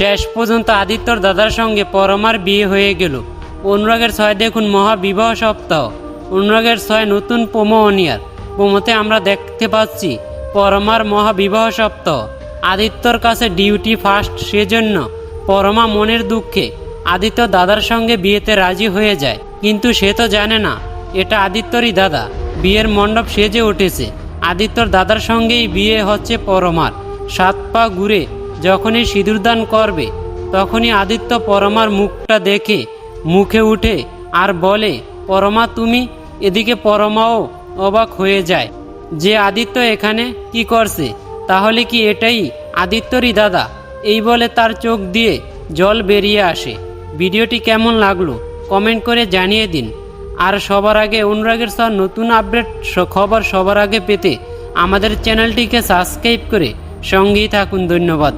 শেষ পর্যন্ত আদিত্যর দাদার সঙ্গে পরমার বিয়ে হয়ে গেল। অনুরাগের ছয় দেখুন মহাবিবাহ সপ্তাহ। অনুরাগের ছয় নতুন পোমো অনিয়ার পোমোতে আমরা দেখতে পাচ্ছি পরমার মহাবিবাহ সপ্তাহ। আদিত্যর কাছে ডিউটি ফার্স্ট সেজন্য পরমা মনের দুঃখে আদিত্য দাদার সঙ্গে বিয়েতে রাজি হয়ে যায়। কিন্তু সে তো জানে না, এটা আদিত্যরই দাদা। বিয়ের মণ্ডপ সেজে উঠেছে। আদিত্যর দাদার সঙ্গেই বিয়ে হচ্ছে পরমার। সাত পা ঘুরে যখনই সিঁদুরদান করবে, তখনই আদিত্য পরমার মুখটা দেখে, মুখে উঠে আর বলে, পরমা, তুমি এদিকে পরমাও অবাক হয়ে যায়। যে আদিত্য এখানে কি করছে? তাহলে কি এটাই আদিত্যরই দাদা? এই বলে তার চোখ দিয়ে জল বেরিয়ে আসে। ভিডিওটি কেমন লাগল কমেন্ট করে জানিয়ে দিন। আর সবার আগে অনুরাগের সহ নতুন আপডেট খবর সবার আগে পেতে আমাদের চ্যানেলটিকে সাবস্ক্রাইব করে সঙ্গেই থাকুন। ধন্যবাদ।